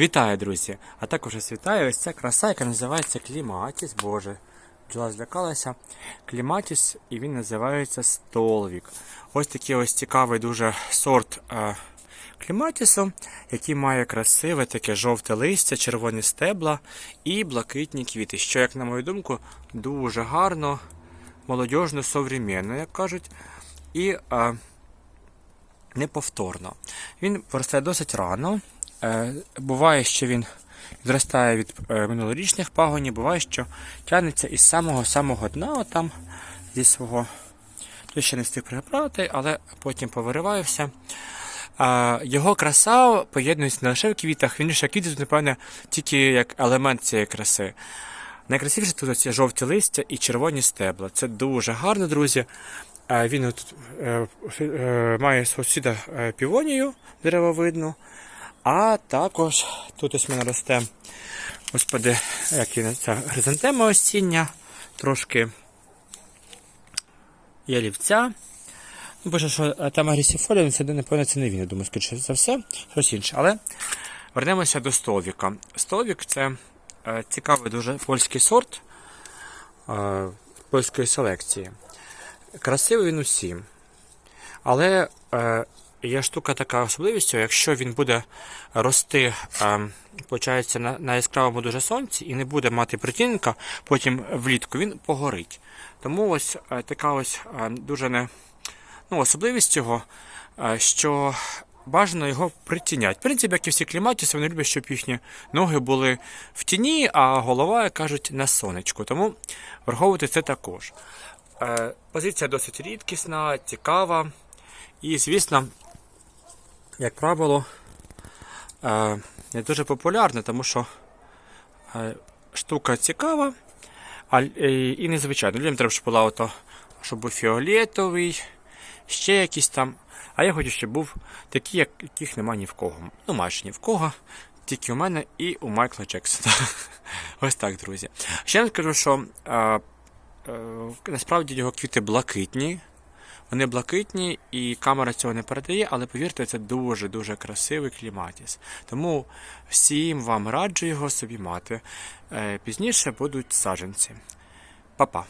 Вітаю, друзі! А також ось вітаю ось ця краса, яка називається Кліматіс. Боже, бджола злякалася. Кліматіс, і він називається Столвік. Ось такий ось цікавий дуже сорт е, кліматісу, який має красиве таке жовте листя, червоні стебла і блакитні квіти, що, як на мою думку, дуже гарно, молодіжно, современно, як кажуть. І е, неповторно. Він росте досить рано. Е, Буває, що він відростає від е, минулорічних пагонів, буває, що тягнеться із самого-самого дна, там зі свого. Тут ще не встиг прибрати, але потім повириваюся. Е, Його краса поєднується не лише в квітах, він ще квіти напевне, тільки як елемент цієї краси. Найкрасивіше тут ці жовті листя і червоні стебла. Це дуже гарно, друзі. Він тут е, має сусіда півонію деревовидну, а також тут ось мене росте, господи, як він, ця хризантема осіння, трошки ялівця. Ну, Пише, що е, там агресіфолія, це, напевно, це не він, я думаю, скоріше за все, щось інше. Але вернемося до столвіка. Столвік це е, цікавий дуже польський сорт е, польської селекції. Красивий він усім. Але е, є штука така особливістю, якщо він буде рости, получається, на, яскравому дуже сонці і не буде мати притінка, потім влітку він погорить. Тому ось така ось дуже не, ну, особливість цього, що бажано його притінять. В принципі, як і всі кліматіси, вони люблять, щоб їхні ноги були в тіні, а голова, як кажуть, на сонечку. Тому враховувати це також. Е, Позиція досить рідкісна, цікава. І, звісно, як правило, е, не дуже популярна, тому що е, штука цікава, а, е, і незвичайна. Людям треба, щоб була ото, щоб був фіолетовий, ще якийсь там. А я хочу, щоб був такий, як, яких немає ні в кого. Ну, майже ні в кого. Тільки у мене і у Майкла Джексона. Ось так, друзі. Ще я скажу, що е, е, насправді його квіти блакитні. Вони блакитні, і камера цього не передає, але повірте, це дуже-дуже красивий кліматіс. Тому всім вам раджу його собі мати. Е, Пізніше будуть саджанці. Па-па!